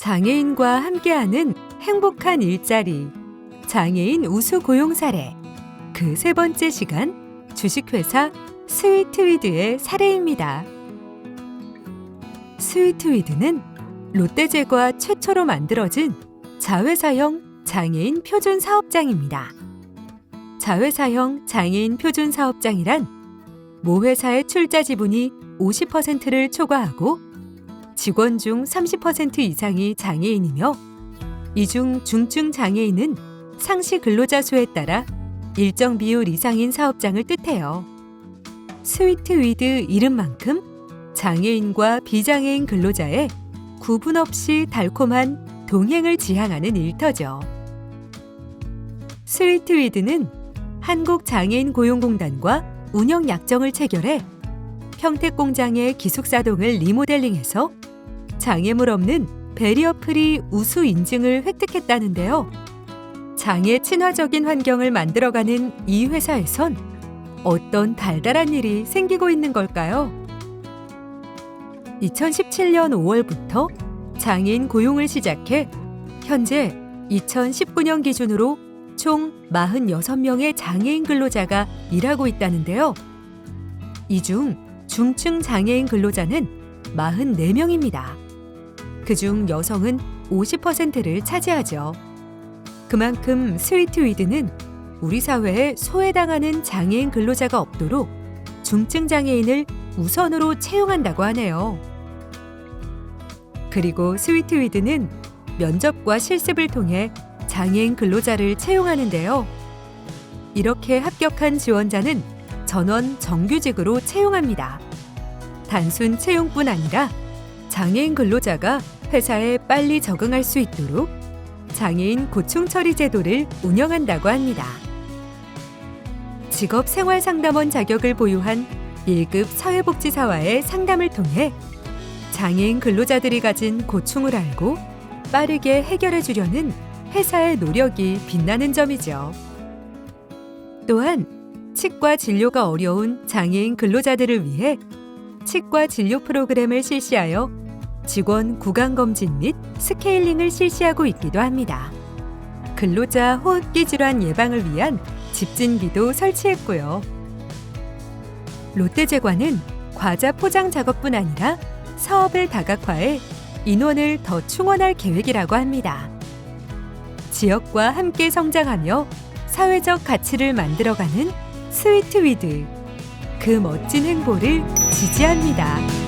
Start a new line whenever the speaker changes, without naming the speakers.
장애인과 함께하는 행복한 일자리. 장애인 우수 고용 사례. 그 세 번째 시간 주식회사 스위트위드의 사례입니다. 스위트위드는 롯데제과 최초로 만들어진 자회사형 장애인 표준 사업장입니다. 자회사형 장애인 표준 사업장이란 모 회사의 출자 지분이 50%를 초과하고 직원 중 30% 이상이 장애인이며 이 중 중증 장애인은 상시 근로자 수에 따라 일정 비율 이상인 사업장을 뜻해요. 스위트 위드 이름만큼 장애인과 비장애인 근로자의 구분 없이 달콤한 동행을 지향하는 일터죠. 스위트 위드는 한국장애인 고용공단과 운영 약정을 체결해 평택 공장의 기숙사동을 리모델링해서 장애물 없는 베리어 프리 우수 인증을 획득했다는데요. 장애 친화적인 환경을 만들어가는 이 회사에선 어떤 달달한 일이 생기고 있는 걸까요? 2017년 5월부터 장애인 고용을 시작해 현재 2019년 기준으로 총 46명의 장애인 근로자가 일하고 있다는데요. 이 중 중증 장애인 근로자는 44명입니다. 그중 여성은 50%를 차지하죠. 그만큼 스위트 위드는 우리 사회에 소외당하는 장애인 근로자가 없도록 중증 장애인을 우선으로 채용한다고 하네요. 그리고 스위트 위드는 면접과 실습을 통해 장애인 근로자를 채용하는데요. 이렇게 합격한 지원자는 전원 정규직으로 채용합니다. 단순 채용뿐 아니라 장애인 근로자가 회사에 빨리 적응할 수 있도록 장애인 고충 처리 제도를 운영한다고 합니다. 직업 생활 상담원 자격을 보유한 1급 사회복지사와의 상담을 통해 장애인 근로자들이 가진 고충을 알고 빠르게 해결해 주려는 회사의 노력이 빛나는 점이죠. 또한 치과 진료가 어려운 장애인 근로자들을 위해 치과 진료 프로그램을 실시하여 직원 구강 검진 및 스케일링을 실시하고 있기도 합니다. 근로자 호흡기 질환 예방을 위한 집진기도 설치했고요. 롯데제과는 과자 포장 작업뿐 아니라 사업을 다각화해 인원을 더 충원할 계획이라고 합니다. 지역과 함께 성장하며 사회적 가치를 만들어가는 스위트 위드. 그 멋진 행보를 지지합니다.